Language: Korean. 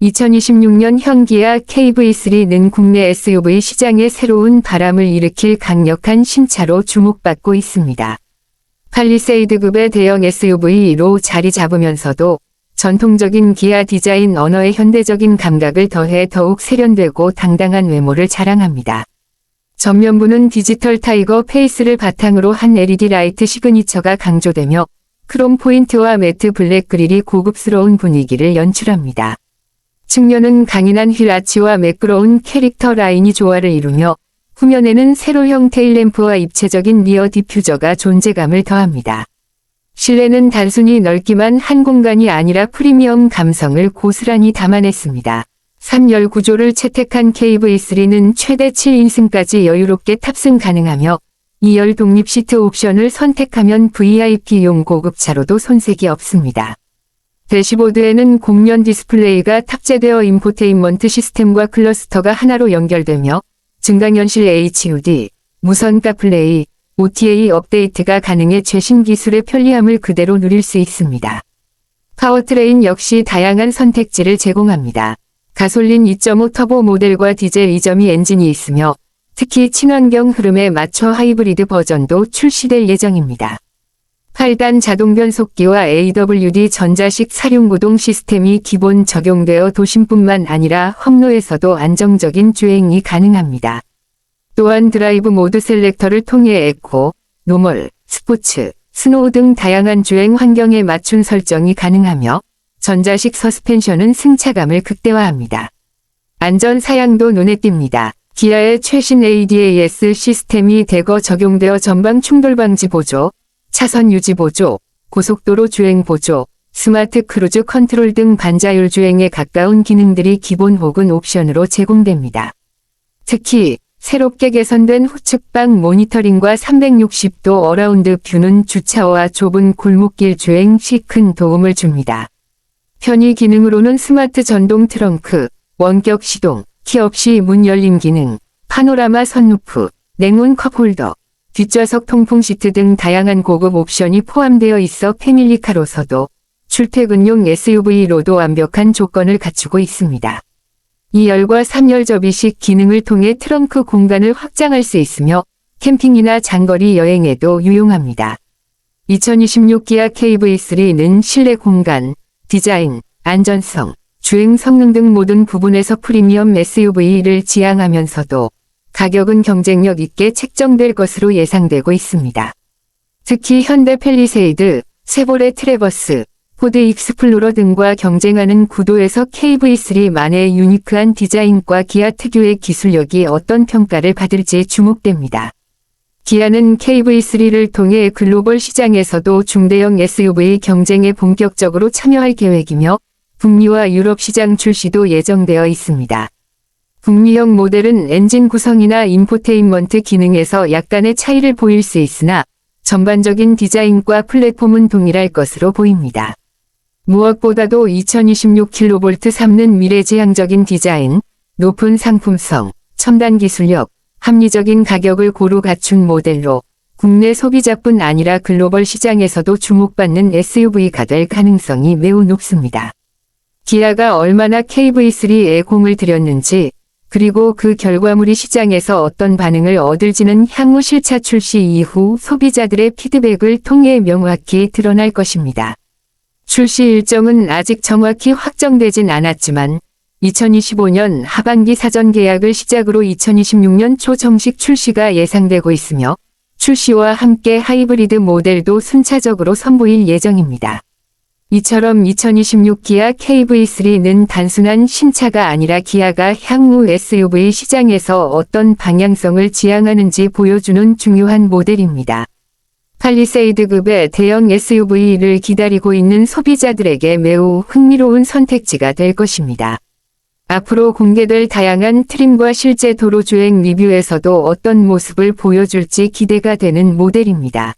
2026년 현기아 KV3는 국내 SUV 시장에 새로운 바람을 일으킬 강력한 신차로 주목받고 있습니다. 팔리세이드급의 대형 SUV로 자리 잡으면서도 전통적인 기아 디자인 언어의 현대적인 감각을 더해 더욱 세련되고 당당한 외모를 자랑합니다. 전면부는 디지털 타이거 페이스를 바탕으로 한 LED 라이트 시그니처가 강조되며 크롬 포인트와 매트 블랙 그릴이 고급스러운 분위기를 연출합니다. 측면은 강인한 휠 아치와 매끄러운 캐릭터 라인이 조화를 이루며 후면에는 세로형 테일램프와 입체적인 리어 디퓨저가 존재감을 더합니다. 실내는 단순히 넓기만 한 공간이 아니라 프리미엄 감성을 고스란히 담아냈습니다. 3열 구조를 채택한 KV3는 최대 7인승까지 여유롭게 탑승 가능하며 2열 독립 시트 옵션을 선택하면 VIP용 고급차로도 손색이 없습니다. 대시보드에는 공면 디스플레이가 탑재되어 인포테인먼트 시스템과 클러스터가 하나로 연결되며 증강현실 HUD, 무선 카플레이, OTA 업데이트가 가능해 최신 기술의 편리함을 그대로 누릴 수 있습니다. 파워트레인 역시 다양한 선택지를 제공합니다. 가솔린 2.5 터보 모델과 디젤 2.2 엔진이 있으며 특히 친환경 흐름에 맞춰 하이브리드 버전도 출시될 예정입니다. 8단 자동 변속기와 AWD 전자식 사륜구동 시스템이 기본 적용되어 도심뿐만 아니라 험로에서도 안정적인 주행이 가능합니다. 또한 드라이브 모드 셀렉터를 통해 에코, 노멀, 스포츠, 스노우 등 다양한 주행 환경에 맞춘 설정이 가능하며 전자식 서스펜션은 승차감을 극대화합니다. 안전 사양도 눈에 띕니다. 기아의 최신 ADAS 시스템이 대거 적용되어 전방 충돌 방지 보조, 차선 유지 보조, 고속도로 주행 보조, 스마트 크루즈 컨트롤 등 반자율 주행에 가까운 기능들이 기본 혹은 옵션으로 제공됩니다. 특히 새롭게 개선된 후측방 모니터링과 360도 어라운드 뷰는 주차와 좁은 골목길 주행 시 큰 도움을 줍니다. 편의 기능으로는 스마트 전동 트렁크, 원격 시동, 키 없이 문 열림 기능, 파노라마 선루프, 냉온 컵홀더, 뒷좌석 통풍 시트 등 다양한 고급 옵션이 포함되어 있어 패밀리카로서도 출퇴근용 SUV로도 완벽한 조건을 갖추고 있습니다. 2열과 3열 접이식 기능을 통해 트렁크 공간을 확장할 수 있으며 캠핑이나 장거리 여행에도 유용합니다. 2026 기아 KV3는 실내 공간, 디자인, 안전성, 주행 성능 등 모든 부분에서 프리미엄 SUV를 지향하면서도 가격은 경쟁력 있게 책정될 것으로 예상되고 있습니다. 특히 현대 펠리세이드, 세보레 트레버스, 포드 익스플로러 등과 경쟁하는 구도에서 KV3만의 유니크한 디자인과 기아 특유의 기술력이 어떤 평가를 받을지 주목됩니다. 기아는 KV3를 통해 글로벌 시장에서도 중대형 SUV 경쟁에 본격적으로 참여할 계획이며 북미와 유럽 시장 출시도 예정되어 있습니다. 북미형 모델은 엔진 구성이나 인포테인먼트 기능에서 약간의 차이를 보일 수 있으나 전반적인 디자인과 플랫폼은 동일할 것으로 보입니다. 무엇보다도 2026kV 삼는 미래지향적인 디자인, 높은 상품성, 첨단 기술력, 합리적인 가격을 고루 갖춘 모델로 국내 소비자뿐 아니라 글로벌 시장에서도 주목받는 SUV가 될 가능성이 매우 높습니다. 기아가 얼마나 KV3에 공을 들였는지, 그리고 그 결과물이 시장에서 어떤 반응을 얻을지는 향후 실차 출시 이후 소비자들의 피드백을 통해 명확히 드러날 것입니다. 출시 일정은 아직 정확히 확정되진 않았지만 2025년 하반기 사전 계약을 시작으로 2026년 초 정식 출시가 예상되고 있으며 출시와 함께 하이브리드 모델도 순차적으로 선보일 예정입니다. 이처럼 2026 기아 KV3는 단순한 신차가 아니라 기아가 향후 SUV 시장에서 어떤 방향성을 지향하는지 보여주는 중요한 모델입니다. 팔리세이드급의 대형 SUV를 기다리고 있는 소비자들에게 매우 흥미로운 선택지가 될 것입니다. 앞으로 공개될 다양한 트림과 실제 도로 주행 리뷰에서도 어떤 모습을 보여줄지 기대가 되는 모델입니다.